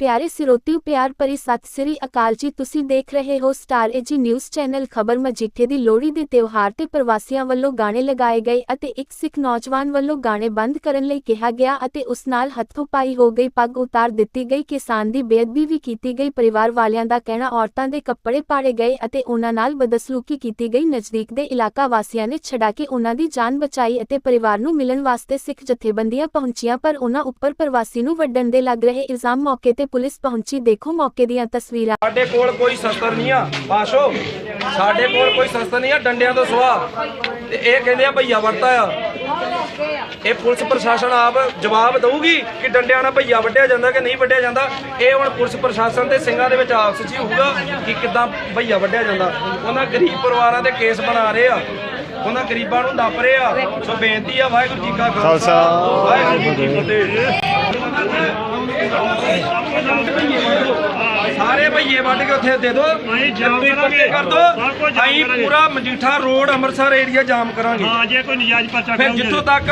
ਪਿਆਰੇ ਸਿਰੋਤਿਓ, ਪਿਆਰ ਭਰੀ ਸਤਿ ਸ੍ਰੀ ਅਕਾਲ ਜੀ। ਤੁਸੀਂ ਦੇਖ ਰਹੇ ਹੋ ਸਟਾਰ ਏਜੀ ਨਿਊਜ਼ ਚੈਨਲ ਖਬਰ ਮਜੀਠੇ ਦੀ ਲੋਹੜੀ ਦੇ ਤਿਉਹਾਰ ਤੇ ਪ੍ਰਵਾਸੀਆਂ ਵੱਲੋਂ ਗਾਣੇ ਲਗਾਏ ਗਏ ਅਤੇ ਇੱਕ ਸਿੱਖ ਨੌਜਵਾਨ ਵੱਲੋਂ ਗਾਣੇ ਬੰਦ ਕਰਨ ਲਈ ਕਿਹਾ ਗਿਆ ਅਤੇ ਉਸ ਨਾਲ ਹੱਥੋਂ ਪਾਈ ਹੋ ਗਈ ਪੱਗ ਉਤਾਰ ਦਿੱਤੀ ਗਈ। ਕਿਸਾਨ ਦੀ ਬੇਅਦਬੀ ਵੀ ਕੀਤੀ ਗਈ। ਪਰਿਵਾਰ ਵਾਲਿਆਂ ਦਾ ਕਹਿਣਾ, ਔਰਤਾਂ ਦੇ ਕੱਪੜੇ ਪਾੜੇ ਗਏ ਅਤੇ ਉਹਨਾਂ ਨਾਲ ਬਦਸਲੂਕੀ ਕੀਤੀ ਗਈ। ਨਜ਼ਦੀਕ ਦੇ ਇਲਾਕਾ ਵਾਸੀਆਂ ਨੇ ਛਡਾ ਕੇ ਉਹਨਾਂ ਦੀ ਜਾਨ ਬਚਾਈ ਅਤੇ ਪਰਿਵਾਰ ਨੂੰ ਮਿਲਣ ਵਾਸਤੇ ਸਿੱਖ ਜਥੇਬੰਦੀਆਂ ਪਹੁੰਚੀਆਂ, ਪਰ ਉਹਨਾਂ ਉੱਪਰ ਪ੍ਰਵਾਸੀ ਨੂੰ ਵੱਢਣ ਦੇ ਲੱਗ ਰਹੇ ਇਲਜ਼ਾਮ ਮੌਕੇ ਤੇ ਪੁਲਿਸ ਪਹੁੰਚੀ। ਦੇਖੋ ਮੌਕੇ ਦੀਆਂ ਤਸਵੀਰਾਂ। ਸਾਡੇ ਕੋਲ ਕੋਈ ਸ਼ਸਤਰ ਨਹੀਂ ਆ। ਬਾਸ਼ੋ ਸਾਡੇ ਕੋਲ ਕੋਈ ਸ਼ਸਤਰ ਨਹੀਂ ਆ ਡੰਡਿਆਂ ਤੋਂ ਸੁਆ ਤੇ ਇਹ ਕਹਿੰਦੇ ਆ ਭਈਆ ਵਰਤਾ ਆ। ਇਹ ਪੁਲਿਸ ਪ੍ਰਸ਼ਾਸਨ ਆਪ ਜਵਾਬ ਦਊਗੀ ਕਿ ਡੰਡਿਆਂ ਨਾਲ ਭਈਆ ਵੱਢਿਆ ਜਾਂਦਾ ਕਿ ਨਹੀਂ ਵੱਢਿਆ ਜਾਂਦਾ। ਇਹ ਹੁਣ ਪੁਲਿਸ ਪ੍ਰਸ਼ਾਸਨ ਤੇ ਸਿੰਘਾਂ ਦੇ ਵਿੱਚ ਆਪਸ ਵਿੱਚ ਹੋਊਗਾ ਕਿ ਕਿੱਦਾਂ ਭਈਆ ਵੱਢਿਆ ਜਾਂਦਾ। ਉਹਨਾਂ ਗਰੀਬ ਪਰਿਵਾਰਾਂ ਦੇ ਕੇਸ ਬਣਾ ਰਹੇ ਆ। ਉਹਨਾਂ ਗਰੀਬਾਂ ਨੂੰ ਦੱਬ ਰਹੇ ਆ। ਸੋ ਬੇਨਤੀ ਆ ਵਾਹਿਗੁਰੂ ਜੀ ਕਾ ਖਾਲਸਾ। ਵਾਹਿਗੁਰੂ ਜੀ ਕੀ ਫਤਿਹ। ਸਾਰੇ ਭਈਏ ਵੱਢ ਕੇ ਉੱਥੇ ਦੇ ਦੋ। ਜਲਦੀ ਪੱਕੇ ਕਰ ਦੋ। ਅਸੀਂ ਪੂਰਾ Majitha road Amritsar area jam ਕਰਾਂਗੇ। ਹਾਂ ਜੇ ਕੋਈ ਨਜਾਇਜ਼ ਪਰਚਾ ਫਿਰ ਕਰਾਉਂਦੇ ਜਿੱਥੋਂ ਤੱਕ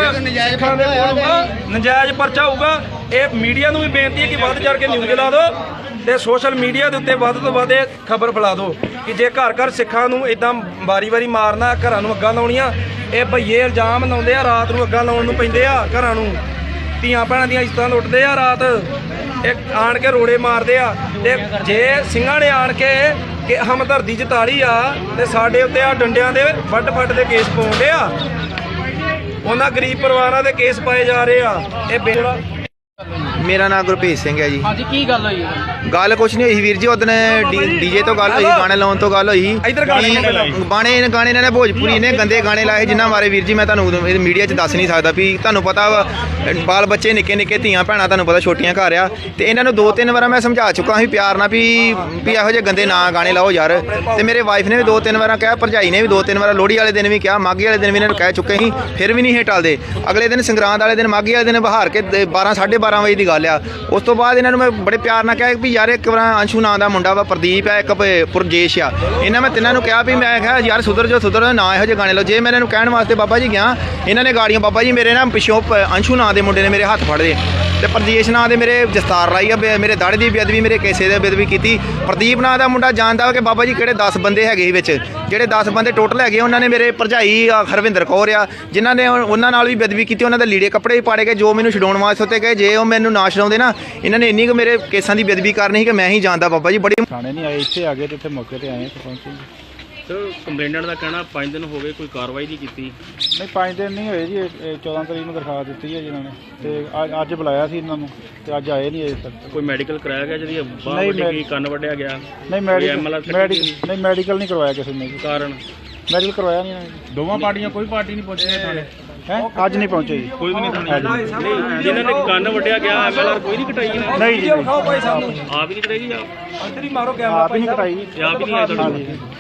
ਸਿੱਖਾਂ ਦੇ ਕੋਲ ਹੋਊਗਾ ਨਜਾਇਜ਼ ਪਰਚਾ ਹੋਊਗਾ ਇਹ ਮੀਡੀਆ ਨੂੰ ਵੀ ਬੇਨਤੀ ਹੈ ਕਿ ਵੱਧ ਚੜ ਕੇ ਨਿਊਜ਼ ਲਾ ਦਿਓ ਤੇ ਸੋਸ਼ਲ ਮੀਡੀਆ ਦੇ ਉੱਤੇ ਵੱਧ ਤੋਂ ਵੱਧ ਇਹ ਖਬਰ ਫੈਲਾ ਦਿਓ ਕਿ ਜੇ ਘਰ ਘਰ ਸਿੱਖਾਂ ਨੂੰ ਇਦਾਂ ਵਾਰੀ-ਵਾਰੀ ਮਾਰਨਾ ਘਰਾਂ ਨੂੰ ਅੱਗਾਂ ਲਾਉਣੀਆਂ ਇਹ ਭਈਏ ਇਲਜ਼ਾਮ ਲਾਉਂਦੇ ਆ ਰਾਤ ਨੂੰ ਅੱਗਾਂ ਲਾਉਣ ਨੂੰ ਪੈਂਦੇ ਆ ਘਰਾਂ ਨੂੰ। ਧੀਆਂ ਭੈਣਾਂ ਦੀਆਂ ਇੱਜ਼ਤਾਂ ਲੁੱਟਦੇ ਆ ਰਾਤ। ਇਹ ਆਣ ਕੇ ਰੋੜੇ ਮਾਰਦੇ ਆ। ਤੇ ਜੇ ਸਿੰਘਾਂ ਨੇ ਆਣ ਕੇ ਕਿ ਹਮਦਰਦੀ ਜਤਾਲੀ ਆ ਤੇ ਸਾਡੇ ਉੱਤੇ ਆ ਡੰਡਿਆਂ ਦੇ ਵੱਡ ਵੱਡ ਦੇ ਕੇਸ ਪਾਉਂਦੇ ਆ। ਉਹਨਾਂ ਗਰੀਬ ਪਰਿਵਾਰਾਂ ਦੇ ਕੇਸ ਪਾਏ ਜਾ ਰਹੇ ਆ। ਇਹ ਬੇੜਾ ਮੇਰਾ ਨਾਮ ਗੁਰਪ੍ਰੀਤ ਸਿੰਘ ਹੈ ਜੀ। ਹਾਂਜੀ ਕੀ ਗੱਲ ਹੋਈ? ਗੱਲ ਕੁਛ ਨਹੀਂ ਹੋਈ ਵੀਰ ਜੀ ਉਦੋਂ ਡੀਜੇ ਤੋਂ ਗੱਲ ਹੋਈ ਗਾਣੇ ਲਾਉਣ ਤੋਂ ਗੱਲ ਹੋਈ। ਬਾਣੇ ਨੇ ਗਾਣੇ ਇਹਨਾਂ ਨੇ ਭੋਜਪੁਰੀ ਨੇ ਗੰਦੇ ਗਾਣੇ ਲਾਏ ਜਿਨ੍ਹਾਂ ਬਾਰੇ ਵੀਰ ਜੀ ਮੈਂ ਤੁਹਾਨੂੰ ਇਹ ਮੀਡੀਆ 'ਚ ਦੱਸ ਨਹੀਂ ਸਕਦਾ ਵੀ ਤੁਹਾਨੂੰ ਪਤਾ ਵਾ ਬਾਲ ਬੱਚੇ ਨਿੱਕੇ ਨਿੱਕੇ ਧੀਆਂ ਭੈਣਾਂ ਤੁਹਾਨੂੰ ਪਤਾ ਛੋਟੀਆਂ ਘਰ ਆ ਤੇ ਇਹਨਾਂ ਨੂੰ ਦੋ ਤਿੰਨ ਵਾਰਾਂ ਮੈਂ ਸਮਝਾ ਚੁੱਕਾ ਸੀ ਪਿਆਰ ਨਾਲ ਵੀ ਵੀ ਇਹੋ ਜਿਹੇ ਗੰਦੇ ਨਾ ਗਾਣੇ ਲਾਓ ਯਾਰ। ਤੇ ਮੇਰੇ ਵਾਈਫ ਨੇ ਵੀ ਦੋ ਤਿੰਨ ਵਾਰਾਂ ਕਿਹਾ ਭਰਜਾਈ ਨੇ ਵੀ ਦੋ ਤਿੰਨ ਵਾਰਾਂ ਲੋਹੜੀ ਵਾਲੇ ਦਿਨ ਵੀ ਕਿਹਾ ਮਾਘੀ ਵਾਲੇ ਦਿਨ ਵੀ ਇਹਨਾਂ ਨੂੰ ਕਹਿ ਚੁੱਕੇ ਸੀ ਫਿਰ ਵੀ ਨਹੀਂ ਇਹ ਟਲਦੇ ਅਗਲੇ ਦਿਨ ਸੰਗਰਾਂਦ ਵਾਲੇ ਦਿਨ ਮਾਘੀ ਵਾਲੇ ਦਿਨ ਬਹਾਰ ਕੇ 12 12:30 ਵਜੇ ਦੀ ਗੱਲ ਆ। ਉਸ ਤੋਂ ਬਾਅਦ ਇਹਨਾਂ ਨੂੰ ਮੈਂ ਬੜੇ ਪਿਆਰ ਨਾਲ ਕਿਹਾ ਵੀ ਯਾਰ ਇੱਕ ਵਾਰ ਅੰਸ਼ੂ ਨਾਂ ਦਾ ਮੁੰਡਾ ਵਾ ਪ੍ਰਦੀਪ ਆ ਇੱਕ ਪੁਰਜੇਸ਼ ਆ। ਇਹਨਾਂ ਮੈਂ ਤਿੰਨਾਂ ਨੂੰ ਕਿਹਾ ਵੀ ਮੈਂ ਕਿਹਾ ਯਾਰ ਸੁਧਰ ਜੋ ਸੁਧਰ ਜਾਓ, ਨਾ ਇਹੋ ਜਿਹੇ ਗਾਣੇ ਲਓ। ਜੇ ਮੈਂ ਇਹਨਾਂ ਨੂੰ ਕਹਿਣ ਵਾਸਤੇ ਬਾਬਾ ਜੀ ਗਿਆ ਇਹਨਾਂ ਨੇ ਗਾੜੀਆਂ ਬਾਬਾ ਜੀ ਮੇਰੇ ਨਾ ਪਿੱਛੋਂ ਪ- ਅੰਸ਼ੂ ਨਾਂ ਦੇ ਮੁੰਡੇ ਨੇ ਮੇਰੇ ਹੱਥ ਫੜ ਲਏ। ਤੇ ਪ੍ਰਜੇਸ਼ ਨਾਂ ਦੇ ਮੇਰੇ ਦਸਤਾਰ ਲਾਈ ਆ ਬੇ- ਮੇਰੇ ਦਾੜੇ ਦੀ ਬੇਅਦਬੀ ਮੇਰੇ ਕੇਸੇ ਦੀ ਬੇਅਦਬੀ ਕੀਤੀ। ਪ੍ਰਦੀਪ ਨਾਂ ਦਾ ਮੁੰਡਾ ਜਾਣਦਾ ਕਿ ਬਾਬਾ ਜੀ ਕਿਹੜੇ 10 ਬੰਦੇ ਹੈਗੇ ਵਿੱਚ। ਜਿਹੜੇ 10 ਬੰਦੇ ਟੋਟਲ ਹੈਗੇ ਉਹਨਾਂ ਨੇ ਮੇਰੇ ਭਰਜਾਈ ਹਰਵਿੰਦਰ ਕੌਰ ਆ ਜਿਨ੍ਹਾਂ ਨੇ ਉਹਨਾਂ ਨਾਲ ਵੀ ਬੇਅਦਬੀ ਕੀਤੀ ਉਹਨਾਂ ਦੇ ਲੀੜੇ ਕੱਪੜੇ ਵੀ ਪਾੜੇ ਗਏ ਜੋ ਮੈਨੂੰ ਛਡਾਉਣ ਵਾਸਤੇ ਉੱਤੇ ਗਏ। ਜੇ ਉਹ ਮੈਨੂੰ ਨਾ ਛਡਾਉਂਦੇ ਨਾ ਇਹਨਾਂ ਨੇ ਇੰਨੀ ਕੁ ਮੇਰੇ ਕੇਸਾਂ ਦੀ ਬੇਅਦਬੀ ਕਰ ਕਰਨੀ ਸੀ ਕਿ ਮੈਂ ਹੀ ਜਾਣਦਾ ਬਾਬਾ ਜੀ ਬੜੀ ਥਾਣੇ ਨਹੀਂ ਆਏ ਇੱਥੇ ਆ ਗਏ ਤੇ ਇੱਥੇ ਮੌਕੇ ਤੇ ਆਏ ਤੇ ਪਹੁੰਚੇ ਸਰ ਕੰਪਲੇਨੈਂਟ ਦਾ ਕਹਿਣਾ 5 ਦਿਨ ਹੋ ਗਏ ਕੋਈ ਕਾਰਵਾਈ ਨਹੀਂ ਕੀਤੀ। ਨਹੀਂ ਪੰਜ ਦਿਨ ਨਹੀਂ ਹੋਏ ਜੀ ਇਹ- ਇਹ 14 ਤਰੀਕ ਨੂੰ ਦਰਖਾਸਤ ਦਿੱਤੀ ਹੈ ਜਿਨ੍ਹਾਂ ਨੇ। ਤੇ ਅੱਜ- ਅੱਜ ਬੁਲਾਇਆ ਸੀ ਇਹਨਾਂ ਨੂੰ ਤੇ ਅੱਜ ਆਏ ਨਹੀਂ ਅਜੇ ਤੱਕ। ਕੋਈ ਮੈਡੀਕਲ ਕਰਾਇਆ ਗਿਆ ਜਿਹਦੀ ਬਾਹ ਨਹੀਂ, ਵੱਢੀ ਮੈਂ- ਗਈ ਕੰਨ ਵੱਢਿਆ ਗਿਆ? ਨਹੀਂ MLR ਮੈਡੀਕਲ ਕੱਟੀ ਮੈਡੀਕਲ ਨਹੀਂ ਮੈਡੀਕਲ ਨਹੀਂ ਕਰਵਾਇਆ ਕਿਸੇ ਨੇ ਜੀ। ਕਾਰਨ? ਮੈਡੀਕਲ ਕਰਵਾਇਆ ਨਹੀਂ ਇਹਨਾਂ ਨੇ। ਦੋਵਾਂ ਪਾਰਟੀਆਂ ਕੋਈ ਪਾਰਟੀ ਨਹੀਂ ਪਹੁੰਚੀ ਥਾਣੇ। ਹੈ? ਅੱਜ ਨਹੀਂ ਪਹੁੰਚੇ ਜੀ। ਕੋਈ ਵੀ ਨਹੀਂ ਥਾਣੇ ਜਿਨ੍ਹਾਂ ਨੇ ਕੰਨ ਵੱਢਿਆ ਗਿਆ ਐਮਐਲਆਰ ਕੋਈ ਨਹੀਂ ਕਟਾਈ ਇਹਨਾਂ ਨੇ? ਨਹੀਂ ਜੀ ਖਾਓ ਭਾਈ ਸਾਨੂੰ ਆਪ ਹੀ ਨਹੀਂ ਕਟਾਈ ਜੀ ਆਪ। ਅੰਦਰ ਹੀ ਮਾਰੋ ਕੈਮਰਾ ਆਪ ਹੀ ਨਹੀਂ ਕਟਾਈ। ਜੀ ਆਪ ਹੀ ਨਹੀਂ ਆਏ ਤੁਹਾਡੇ ਕੋਲ।